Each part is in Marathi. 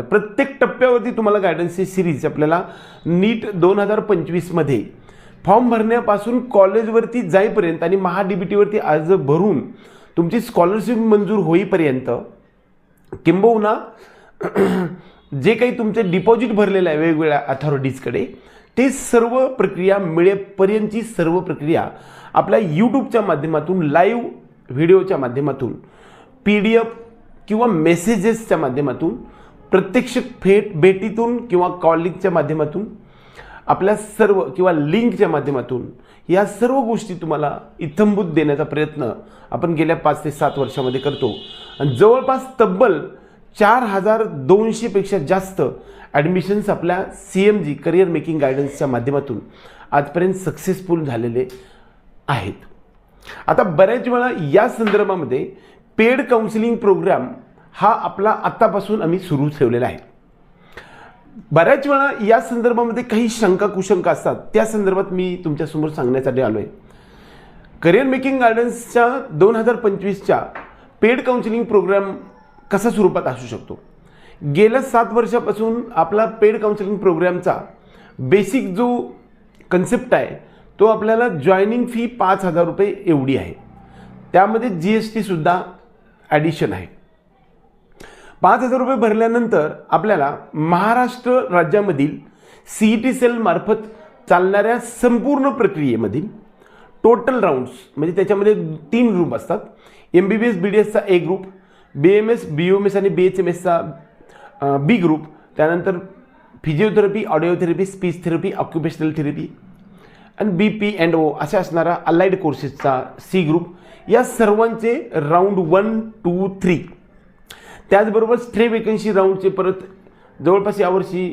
आहे. प्रत्येक टप्प्यावरती तुम्हाला गायडन्सची सिरीज आपल्याला नीट दोन हजार पंचवीसमध्ये फॉर्म भरण्यापासून कॉलेजवरती जाईपर्यंत आणि महा डी बी टीवरती अर्ज भरून तुमची स्कॉलरशिप मंजूर होईपर्यंत किंबहुना जे काही तुमचे डिपॉझिट भरलेलं आहे वेगवेगळ्या अथॉरिटीजकडे ते सर्व प्रक्रिया मिळेपर्यंतची सर्व प्रक्रिया आपल्या यूट्यूबच्या माध्यमातून लाईव्ह व्हिडिओच्या माध्यमातून पी डी एफ किंवा मेसेजेसच्या माध्यमातून प्रत्यक्ष फेट भेटीतून किंवा कॉलिंगच्या माध्यमातून आपल्या सर्व किंवा लिंकच्या माध्यमातून या सर्व गोष्टी तुम्हाला इत्थंभूत देण्याचा प्रयत्न आपण गेल्या पाच ते सात वर्षामध्ये करतो. आणि जवळपास तब्बल चार हजार दोनशेपेक्षा जास्त ॲडमिशन्स आपल्या C M G career making गायडन्सच्या माध्यमातून आजपर्यंत सक्सेसफुल झालेले आहेत. आता बऱ्याच वेळा या संदर्भामध्ये पेड काउन्सिलिंग प्रोग्राम हा आपला आत्तापासून आम्ही सुरू ठेवलेला आहे. बऱ्याच वेळा या संदर्भामध्ये काही शंका कुशंका असतात. त्या संदर्भात मी तुमच्यासमोर सांगण्यासाठी आलो आहे करिअर मेकिंग गार्डन्सच्या दोन हजार पंचवीसच्या पेड काउन्सिलिंग प्रोग्राम कसा स्वरूपात असू शकतो? गेल्या सात वर्षापासून आपला पेड काउन्सिलिंग प्रोग्रामचा बेसिक जो कन्सेप्ट आहे तो आपल्याला जॉईनिंग फी पाच हजार रुपये एवढी आहे. त्यामध्ये जी एस टीसुद्धा ॲडिशन आहे. पाच हजार रुपये भरल्यानंतर आपल्याला महाराष्ट्र राज्यामधील सी ई टी सेलमार्फत चालणाऱ्या संपूर्ण प्रक्रियेमधील टोटल राऊंड्स म्हणजे त्याच्यामध्ये तीन ग्रुप असतात. M B B S B D एसचा A group B M S B M S आणि बी एच एम एसचा बी ग्रुप त्यानंतर physiotherapy audiotherapy speech therapy occupational therapy आणि बी पी अँड ओ अशा असणारा अलाइड कोर्सेसचा सी ग्रुप या सर्वांचे राऊंड वन टू थ्री त्याचबरोबर स्ट्रे वेकन्सी राऊंडचे परत जवळपास यावर्षी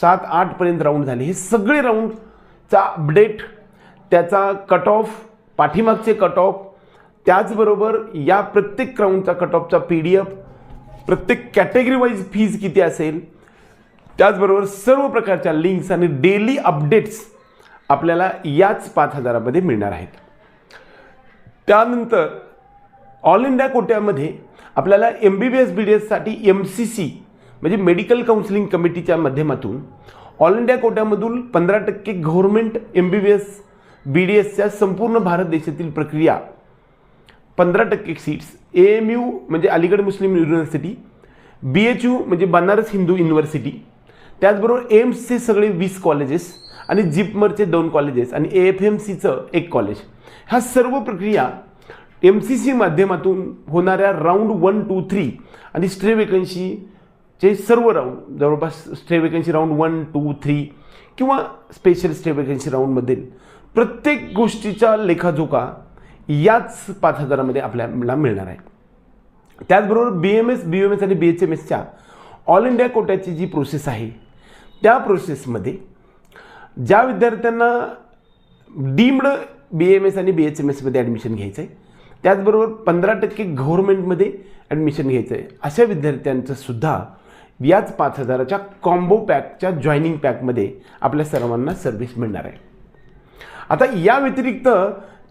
सात आठपर्यंत राऊंड झाले. हे सगळे राऊंडचा अपडेट त्याचा कट ऑफ पाठीमागचे कट ऑफ त्याचबरोबर या प्रत्येक राऊंडचा कट ऑफचा पी डी एफ प्रत्येक कॅटेगरीवाईज फीज किती असेल त्याचबरोबर सर्व प्रकारच्या लिंक्स आणि डेली अपडेट्स आपल्याला याच पाच हजारामध्ये मिळणार आहेत. त्यानंतर ऑल इंडिया कोट्यामध्ये आपल्याला M B B S B D एससाठी M C C म्हणजे मेडिकल काउन्सिलिंग कमिटीच्या माध्यमातून ऑल इंडिया कोट्यामधून पंधरा टक्के government M B B S B D एसच्या संपूर्ण भारत देशातील प्रक्रिया पंधरा टक्के सीट्स ए एम यू म्हणजे Aligarh Muslim University B H U म्हणजे बनारस हिंदू युनिव्हर्सिटी त्याचबरोबर एम्सचे सगळे वीस कॉलेजेस आणि जिपमरचे दोन कॉलेजेस आणि ए एफ एम सीचं एक कॉलेज ह्या सर्व प्रक्रिया एम सी सी माध्यमातून होणाऱ्या राऊंड वन टू थ्री आणि स्ट्रे वेकन्सीचे सर्व राऊंड जवळपास stray vacancy round one two three किंवा स्पेशल स्टे वेकन्सी राऊंडमधील प्रत्येक गोष्टीचा लेखाजोखा याच पाच हजारामध्ये आपल्याला मिळणार आहे. त्याचबरोबर B M S B M S आणि बी एच एम एसच्या ऑल इंडिया कोट्याची जी प्रोसेस आहे त्या प्रोसेसमध्ये ज्या विद्यार्थ्यांना डीम्ड बी एम एस आणि बी एच एम एसमध्ये ॲडमिशन घ्यायचं आहे त्याचबरोबर पंधरा टक्के गव्हर्नमेंटमध्ये ॲडमिशन घ्यायचं आहे अशा विद्यार्थ्यांचं सुद्धा याच पाच हजाराच्या कॉम्बो पॅकच्या जॉईनिंग पॅकमध्ये आपल्या सर्वांना सर्व्हिस मिळणार आहे. आता या व्यतिरिक्त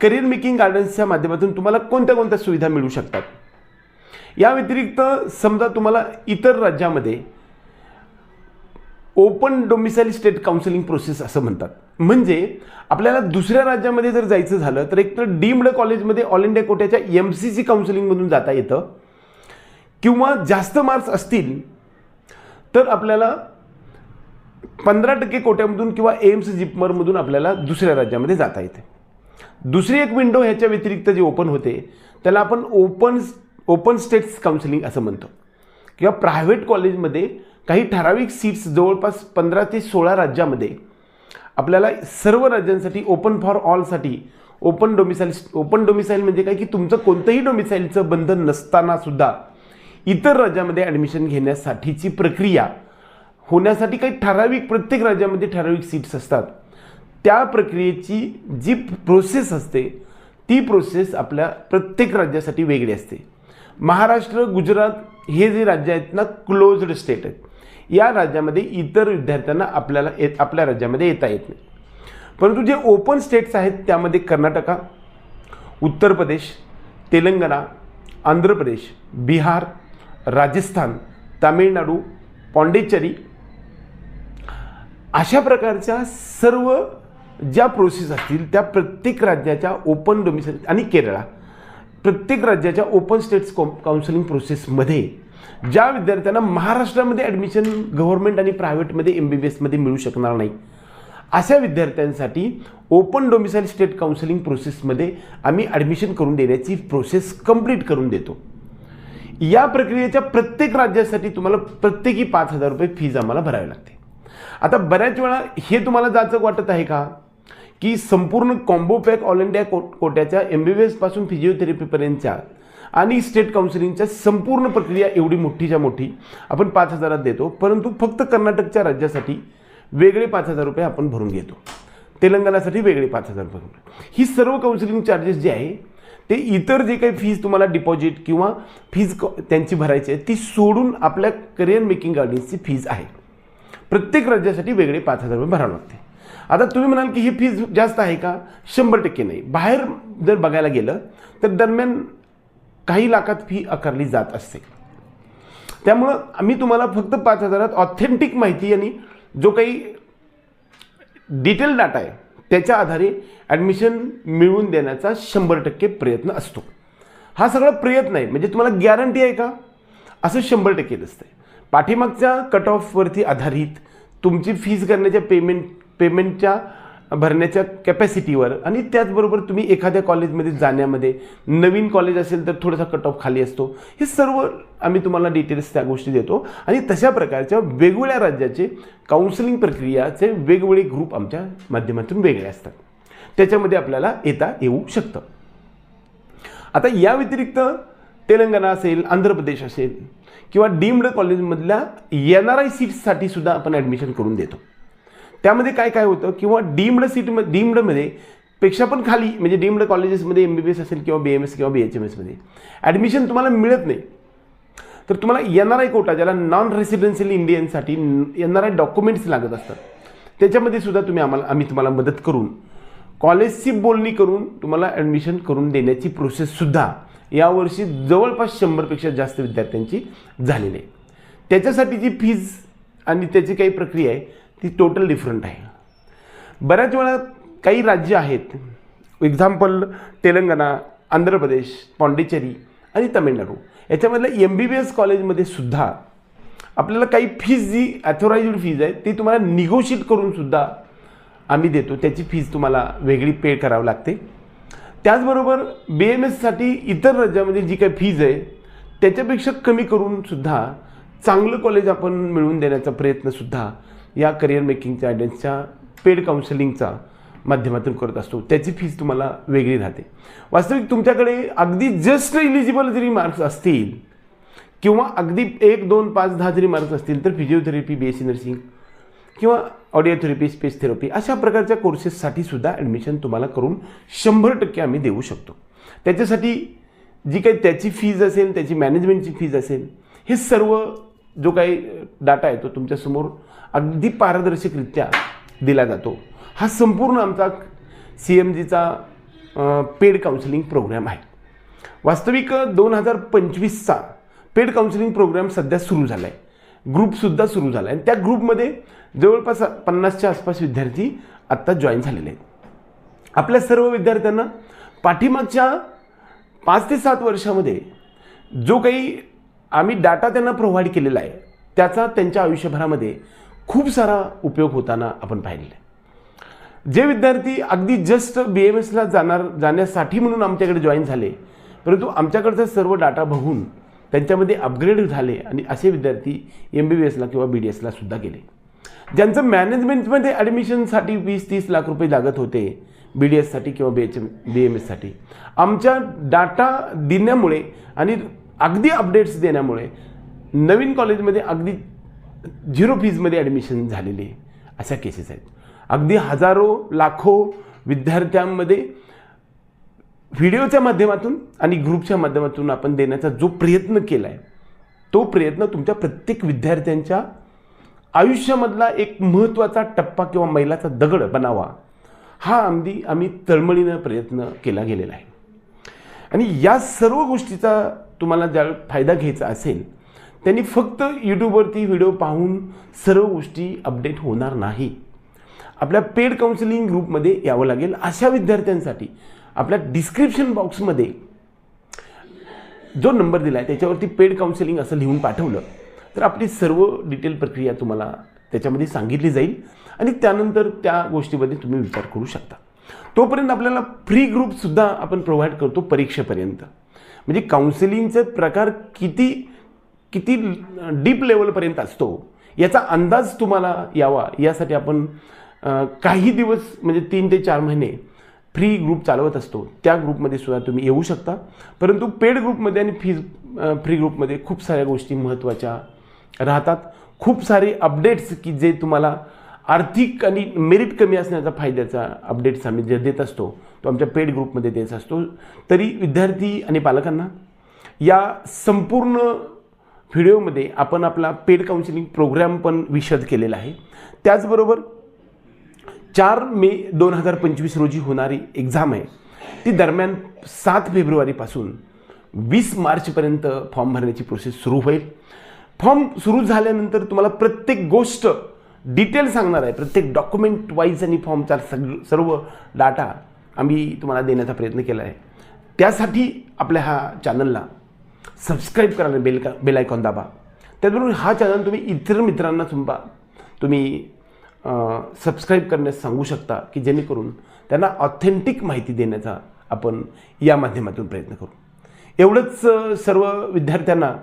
करिअर मेकिंग गार्डन्सच्या माध्यमातून तुम्हाला कोणत्या कोणत्या सुविधा मिळू शकतात? या व्यतिरिक्त समजा तुम्हाला इतर राज्यामध्ये open domicile state counselling process असं म्हणतात. म्हणजे आपल्याला दुसऱ्या राज्यामध्ये जर जायचं झालं तर एक तर डीम्ड कॉलेजमध्ये ऑल इंडिया कोट्याच्या एम सी सी काउन्सिलिंगमधून जाता येतं. किंवा जास्त मार्क्स असतील तर आपल्याला पंधरा टक्के कोट्यामधून किंवा एम्स जिपमरमधून आपल्याला दुसऱ्या राज्यामध्ये जाता येते. दुसरी एक विंडो ह्याच्या व्यतिरिक्त जी ओपन होते त्याला आपण ओपन ओपन स्टेट्स काउन्सिलिंग असं म्हणतो. किंवा प्रायव्हेट कॉलेजमध्ये काही ठराविक सीट्स जवळपास पंधरा ते सोळा राज्यामध्ये आपल्याला सर्व राज्यांसाठी ओपन फॉर ऑलसाठी ओपन डोमिसाईल ओपन डोमिसाईल म्हणजे काय की तुमचं कोणतंही डोमिसाईलचं बंधन नसताना सुद्धा इतर राज्यामध्ये ॲडमिशन घेण्यासाठीची प्रक्रिया होण्यासाठी काही ठराविक प्रत्येक राज्यामध्ये ठराविक सीट्स असतात. त्या प्रक्रियेची जी प्रोसेस असते ती प्रोसेस आपल्या प्रत्येक राज्यासाठी वेगळी असते. महाराष्ट्र गुजरात हे जे राज्य आहेत ना क्लोज्ड स्टेट आहेत. या राज्यामध्ये इतर विद्यार्थ्यांना आपल्याला येत आपल्या राज्यामध्ये येता येत नाही. परंतु जे ओपन स्टेट्स आहेत त्यामध्ये कर्नाटका उत्तर प्रदेश तेलंगणा आंध्र प्रदेश बिहार राजस्थान तामिळनाडू पॉंडेचेरी अशा प्रकारच्या सर्व ज्या प्रोसेस असतील त्या प्रत्येक राज्याच्या ओपन डोमिसाईल आणि केरळा प्रत्येक राज्याच्या ओपन स्टेट्स काउन्सिलिंग प्रोसेसमध्ये ज्या विद्यार्थ्यांना महाराष्ट्रामध्ये ॲडमिशन गव्हर्नमेंट आणि प्रायव्हेटमध्ये एम बी बी एसमध्ये मिळू शकणार नाही अशा विद्यार्थ्यांसाठी ओपन डोमिसाईल स्टेट काउन्सिलिंग प्रोसेसमध्ये आम्ही ॲडमिशन करून देण्याची प्रोसेस कंप्लीट करून देतो. या प्रक्रियेच्या प्रत्येक राज्यासाठी तुम्हाला प्रत्येकी पाच हजार रुपये फीज आम्हाला भरावी लागते. आता बऱ्याच वेळा हे तुम्हाला जाचक वाटत आहे का? की संपूर्ण कॉम्बो पॅक ऑल इंडिया को कोट्याच्या एम बी बी एसपासून फिजिओथेरपीपर्यंतच्या आणि स्टेट काउन्सिलिंगच्या संपूर्ण प्रक्रिया एवढी मोठीच्या मोठी. आपण पाच हजारात देतो परंतु फक्त कर्नाटकच्या राज्यासाठी वेगळे पाच हजार रुपये आपण भरून घेतो. तेलंगणासाठी वेगळे पाच हजार भरून ही सर्व काउन्सिलिंग चार्जेस जे आहे ते इतर जे काही फीज तुम्हाला डिपॉझिट किंवा फीज क- त्यांची भरायची आहे ती सोडून आपल्या करिअर मेकिंग गार्डन्सची फीज आहे. प्रत्येक राज्यासाठी वेगळे पाच हजार रुपये भरावं लागते. आता तुम्ही म्हणाल की ही फीज जास्त आहे का? शंभर टक्के नाही. बाहेर जर बघायला गेलं तर दरम्यान काही लाखात फी आकारली जात असते. त्यामुळं आम्ही तुम्हाला फक्त पाच हजारात ऑथेंटिक माहिती आणि जो काही डिटेल डाटा आहे त्याच्या आधारे ॲडमिशन मिळवून देण्याचा शंभर टक्के प्रयत्न असतो. हा सगळा प्रयत्न आहे म्हणजे तुम्हाला गॅरंटी आहे का? असं शंभर टक्के नसतं पाठीमागच्या कट ऑफवरती आधारित तुमची फीज करण्याच्या पेमेंट पेमेंटच्या भरण्याच्या कॅपॅसिटीवर आणि त्याचबरोबर तुम्ही एखाद्या कॉलेजमध्ये जाण्यामध्ये नवीन कॉलेज असेल तर थोडासा कट ऑफ खाली असतो. हे सर्व आम्ही तुम्हाला डिटेल्स त्या गोष्टी देतो. आणि तशा प्रकारच्या वेगवेगळ्या राज्याचे काउन्सिलिंग प्रक्रियाचे वेगवेगळे ग्रुप आमच्या माध्यमातून वेगळे असतात. त्याच्यामध्ये आपल्याला येता येऊ शकतं. आता या व्यतिरिक्त तेलंगणा असेल आंध्र प्रदेश असेल किंवा डीम्ड कॉलेजमधल्या एन आर आय सीट्ससाठी सुद्धा आपण ॲडमिशन करून देतो. त्यामध्ये काय काय होतं किंवा डीम्ड सीट डीम्डमध्ये पेक्षा पण खाली म्हणजे डीम्ड कॉलेजेसमध्ये एम बी बी एस असेल किंवा बी एम एस किंवा बी एच एम एसमध्ये ॲडमिशन तुम्हाला मिळत नाही. तर तुम्हाला एन आर आय कोटा ज्याला नॉन रेसिडेन्शियल इंडियनसाठी एन आर आय डॉक्युमेंट्स लागत असतात. त्याच्यामध्ये सुद्धा तुम्ही आम्हाला आम्ही तुम्हाला मदत करून कॉलेजची बोलणी करून तुम्हाला ॲडमिशन करून देण्याची प्रोसेससुद्धा यावर्षी जवळपास शंभरपेक्षा जास्त विद्यार्थ्यांची झालेली आहे. त्याच्यासाठीची फीज आणि त्याची काही प्रक्रिया आहे ती टोटल डिफरंट आहे. बऱ्याच वेळा काही राज्य आहेत एक्झाम्पल तेलंगणा आंध्र प्रदेश पाँडिचेरी आणि तमिळनाडू. याच्यामधल्या एम बी बी एस कॉलेजमध्ये सुद्धा आपल्याला काही फीज जी ॲथोराइज्ड फीज आहे ती तुम्हाला निगोशिएट करूनसुद्धा आम्ही देतो. त्याची फीज तुम्हाला वेगळी पे करावी लागते. त्याचबरोबर बी एम एससाठी इतर राज्यामध्ये जी काही फीज आहे त्याच्यापेक्षा कमी करूनसुद्धा चांगलं कॉलेज आपण मिळवून देण्याचा प्रयत्नसुद्धा या करिअर मेकिंगच्या गायडन्सच्या पेड काउन्सिलिंगचा माध्यमातून करत असतो. त्याची फीज तुम्हाला वेगळी राहते. वास्तविक तुमच्याकडे अगदी जस्ट इलिजिबल जरी मार्क्स असतील किंवा अगदी एक दोन पाच दहा जरी मार्क्स असतील तर physiotherapy B S C nursing किंवा ऑडिओथेरपी स्पेस थेरपी अशा प्रकारच्या कोर्सेससाठी सुद्धा ॲडमिशन तुम्हाला करून शंभर टक्के आम्ही देऊ शकतो. त्याच्यासाठी जी काही त्याची फीज असेल त्याची मॅनेजमेंटची फीज असेल हे सर्व जो काही डाटा आहे तो तुमच्यासमोर अगदी पारदर्शकरित्या दिला जातो. हा संपूर्ण आमचा सी एम जीचा पेड काउन्सिलिंग प्रोग्राम आहे. वास्तविक दोन हजार पंचवीसचा पेड काउन्सिलिंग प्रोग्राम सध्या सुरू झाला आहे ग्रुपसुद्धा सुरू झाला आहे आणि त्या ग्रुपमध्ये जवळपास पन्नासच्या आसपास विद्यार्थी आत्ता जॉईन झालेले आहेत. आपल्या सर्व विद्यार्थ्यांना पाठीमागच्या पाच ते सात वर्षामध्ये जो काही आम्ही डाटा त्यांना प्रोव्हाइड केलेला आहे. त्याचा त्यांच्या आयुष्यभरामध्ये खूप सारा उपयोग होताना आपण पाहिलेला आहे. जे विद्यार्थी अगदी जस्ट बी एम एसला जाणार जाण्यासाठी म्हणून आमच्याकडे जॉईन झाले परंतु आमच्याकडचा सर्व डाटा बघून त्यांच्यामध्ये अपग्रेड झाले आणि असे विद्यार्थी एम बी बी एसला किंवा बी डी एसला सुद्धा गेले. ज्यांचं मॅनेजमेंटमध्ये ॲडमिशनसाठी वीस तीस लाख रुपये लागत होते बी डी एससाठी किंवा B H M B M एससाठी आमच्या डाटा देण्यामुळे आणि अगदी अपडेट्स देण्यामुळे नवीन कॉलेजमध्ये अगदी झिरो फीजमध्ये ॲडमिशन झालेली अशा केसेस आहेत. अगदी हजारो लाखो विद्यार्थ्यांमध्ये व्हिडिओच्या माध्यमातून आणि ग्रुपच्या माध्यमातून आपण देण्याचा जो प्रयत्न केला आहे तो प्रयत्न तुमच्या प्रत्येक विद्यार्थ्यांच्या आयुष्यामधला एक महत्त्वाचा टप्पा किंवा मैलाचा दगड बनावा हा अगदी आम्ही तळमळीनं प्रयत्न केला गेलेला आहे. आणि या सर्व गोष्टीचा तुम्हाला ज्या फायदा घ्यायचा असेल त्यांनी फक्त यूट्यूबवरती व्हिडिओ पाहून सर्व गोष्टी अपडेट होणार नाही. आपल्या पेड काउन्सिलिंग ग्रुपमध्ये यावं लागेल. अशा विद्यार्थ्यांसाठी आपल्या डिस्क्रिप्शन बॉक्समध्ये जो नंबर दिला आहे त्याच्यावरती पेड काउन्सिलिंग असं लिहून पाठवलं तर आपली सर्व डिटेल प्रक्रिया तुम्हाला त्याच्यामध्ये सांगितली जाईल आणि त्यानंतर त्या गोष्टीमध्ये तुम्ही विचार करू शकता. तोपर्यंत आपल्याला फ्री ग्रुपसुद्धा आपण प्रोव्हाइड करतो परीक्षेपर्यंत. म्हणजे काउन्सिलिंगचे प्रकार किती किती डीप लेवलपर्यंत असतो याचा अंदाज तुम्हाला यावा. यासाठी आपण काही दिवस म्हणजे तीन ते चार महिने फ्री ग्रुप चालवत असतो. त्या ग्रुपमध्ये सुद्धा तुम्ही येऊ शकता. परंतु पेड ग्रुपमध्ये आणि फीज फ्री ग्रुपमध्ये खूप साऱ्या गोष्टी महत्त्वाच्या राहतात. खूप सारे अपडेट्स की जे तुम्हाला आर्थिक आणि मेरिट कमी असण्याचा फायद्याचा अपडेट्स आम्ही जे देत असतो. तो आमच्या पेड ग्रुपमध्ये देत असतो. तरी विद्यार्थी आणि पालकांना या संपूर्ण व्हिडिओमध्ये आपण आपला पेड काउन्सिलिंग प्रोग्राम पण विशद केलेला आहे. त्याचबरोबर चार मे दोन हजार पंचवीस रोजी होणारी एक्झाम आहे. ती दरम्यान सात फेब्रुवारीपासून वीस मार्चपर्यंत फॉर्म भरण्याची प्रोसेस सुरू होईल. फॉर्म सुरू झाल्यानंतर तुम्हाला प्रत्येक गोष्ट डिटेल सांगणार आहे. प्रत्येक डॉक्युमेंट वाईज आणि फॉर्मचा सग सर्व डाटा आम्ही तुम्हाला देण्याचा प्रयत्न केला आहे. त्यासाठी आपल्या ह्या चॅनलला सबस्क्राईब करा बेल का बेल आयकॉन दाबा. त्याचबरोबर हा चॅनल तुम्ही इतर मित्रांना सुद्धा तुम्ही सबस्क्राईब करण्यास सांगू शकता की जेणेकरून त्यांना ऑथेंटिक माहिती देण्याचा आपण या माध्यमातून प्रयत्न करू. एवढंच सर्व विद्यार्थ्यांना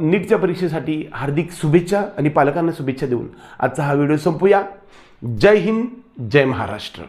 नीटच्या परीक्षेसाठी हार्दिक शुभेच्छा आणि पालकांना शुभेच्छा देऊन आजचा हा व्हिडिओ संपूया. जय हिंद जय महाराष्ट्र.